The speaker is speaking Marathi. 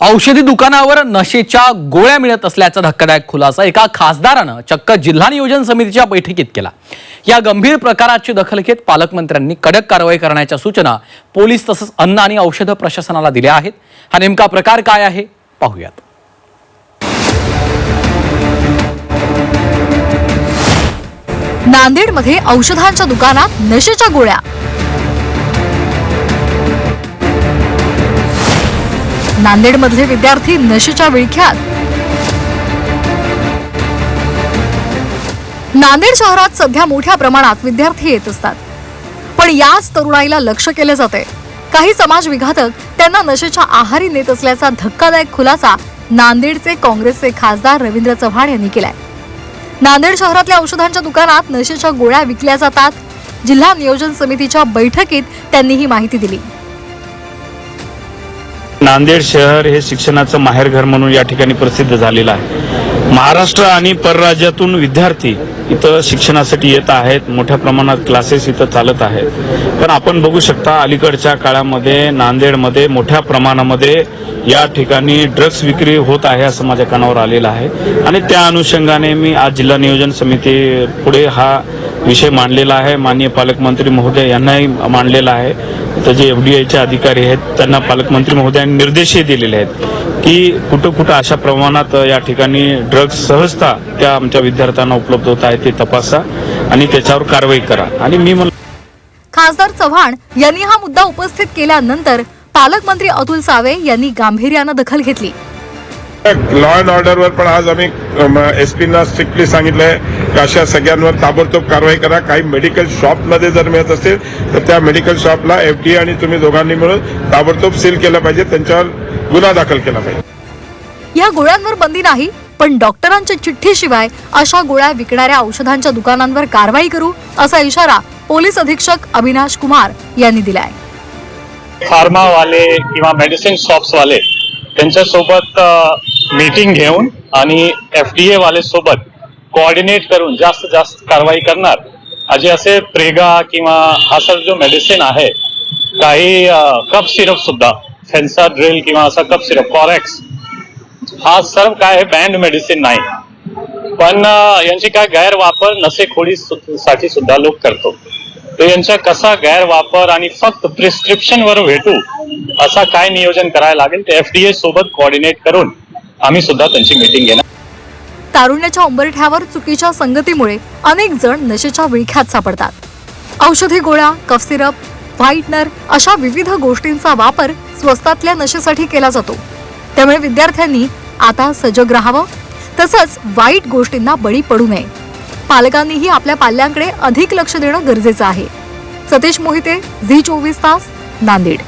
औषधी दुकानावर नशेच्या गोळ्या मिळत असल्याचा धक्कादायक खुलासा एका खासदारानं चक्क जिल्हा नियोजन समितीच्या बैठकीत केला. या गंभीर प्रकाराची दखल घेत पालकमंत्र्यांनी कडक कारवाई करण्याच्या सूचना पोलीस तसंच अन्न आणि औषध प्रशासनाला दिल्या आहेत. हा नेमका प्रकार काय आहे? पाहूयात. नांदेडमध्ये औषधांच्या दुकानात नशेच्या गोळ्या नांदेडमधले विद्यार्थी नशेच्या विळख्यात. नांदेड शहरात सध्या मोठ्या प्रमाणात विद्यार्थी येत असतात. पण याच तरुणाईला लक्ष केले जाते काही समाज विघातक त्यांना नशेच्या आहारी नेत असल्याचा धक्कादायक खुलासा नांदेडचे काँग्रेसचे खासदार रवींद्र चव्हाण यांनी केलाय. नांदेड शहरातल्या औषधांच्या दुकानात नशेच्या गोळ्या विकल्या जातात. जिल्हा नियोजन समितीच्या बैठकीत त्यांनी ही माहिती दिली. नांदेड शहर हे शिक्षणाचं माहेरघर म्हणून या ठिकाणी प्रसिद्ध झालेलं आहे. महाराष्ट्र आणि परराज्यातून विद्यार्थी इथं शिक्षणासाठी येत आहेत. मोठ्या प्रमाणात क्लासेस इथं चालत आहेत. पण आपण बघू शकता अलीकडच्या काळामध्ये नांदेडमध्ये मोठ्या प्रमाणामध्ये या ठिकाणी ड्रग्स विक्री होत आहे असं माझ्या कानावर आलेलं आहे. आणि त्या अनुषंगाने मी आज जिल्हा नियोजन समिती पुढे हा विषय मांडलेला आहे. माननीय पालकमंत्री महोदय यांनाही मांडलेला आहे. तर जे एफ डी आयचे अधिकारी आहेत त्यांना पालकमंत्री महोदयांनी निर्देशही दिलेले आहेत की कुठं कुठं अशा प्रमाणात या ठिकाणी ड्रग्ज सहजता त्या आमच्या विद्यार्थ्यांना उपलब्ध होत आहे ते तपासा आणि त्याच्यावर कारवाई करा. आणि मी म्हणलं खासदार चव्हाण यांनी हा मुद्दा उपस्थित केल्यानंतर पालकमंत्री अतुल सावे यांनी गांभीर्यानं दखल घेतली. लॉ अँड ऑर्डरवर पण आज आम्ही एस पीना स्ट्रिक्टली सांगितलंय की अशा सगळ्यांवर ताबडतोब कारवाई करा. काही मेडिकल शॉपमध्ये जर मिळत असेल तर त्या मेडिकल शॉपला एफडी आणि तुम्ही दोघांनी मिळून ताबडतोब सील केलं पाहिजे. त्यांच्यावर गुन्हा दाखल केला पाहिजे. या गोळ्यांवर बंदी नाही पण डॉक्टरांच्या चिठ्ठीशिवाय अशा गोळ्या विकणाऱ्या औषधांच्या दुकानांवर कारवाई करू असा इशारा पोलीस अधीक्षक अविनाश कुमार यांनी दिलाय. फार्मावाले किंवा मेडिसिन शॉप्सवाले त्यांच्यासोबत मीटिंग घेऊन आणि एफ डी ए वाले सोबत कोऑर्डिनेट करून जास्त जास्त कारवाई करणार. असे असे प्रेगा किंवा हा सर जो मेडिसिन आहे काही कप सिरप सुद्धा फेन्सा ड्रिल किंवा असा कप सिरप कॉरेक्स हा सर्व काय बँड मेडिसिन नाही. पण यांची काय गैरवापर नसेखोडी साठी सुद्धा लोक करतो. तर यांचा कसा गैरवापर आणि फक्त प्रिस्क्रिप्शन वर भेटू असा काय नियोजन करायला लागेल ते एफडीए सोबत कोऑर्डिनेट करून आम्ही सुद्धा त्यांची मीटिंग घेणार. तारुण्याच्या उंबरठ्यावर चुकीच्या संगतीमुळे अनेक जण नशेच्या विळख्यात सापडतात. औषधी गोळ्या कफ सिरप व्हाईटनर अशा विविध गोष्टींचा वापर स्वस्तातल्या नशेसाठी केला जातो. त्यामुळे विद्यार्थ्यांनी आता सजग राहावं. तसंच वाईट गोष्टींना बळी पडू नये. पालकांनीही आपल्या पाल्यांकडे अधिक लक्ष देणं गरजेचं आहे. सतीश मोहिते झी चोवीस तास नांदेड.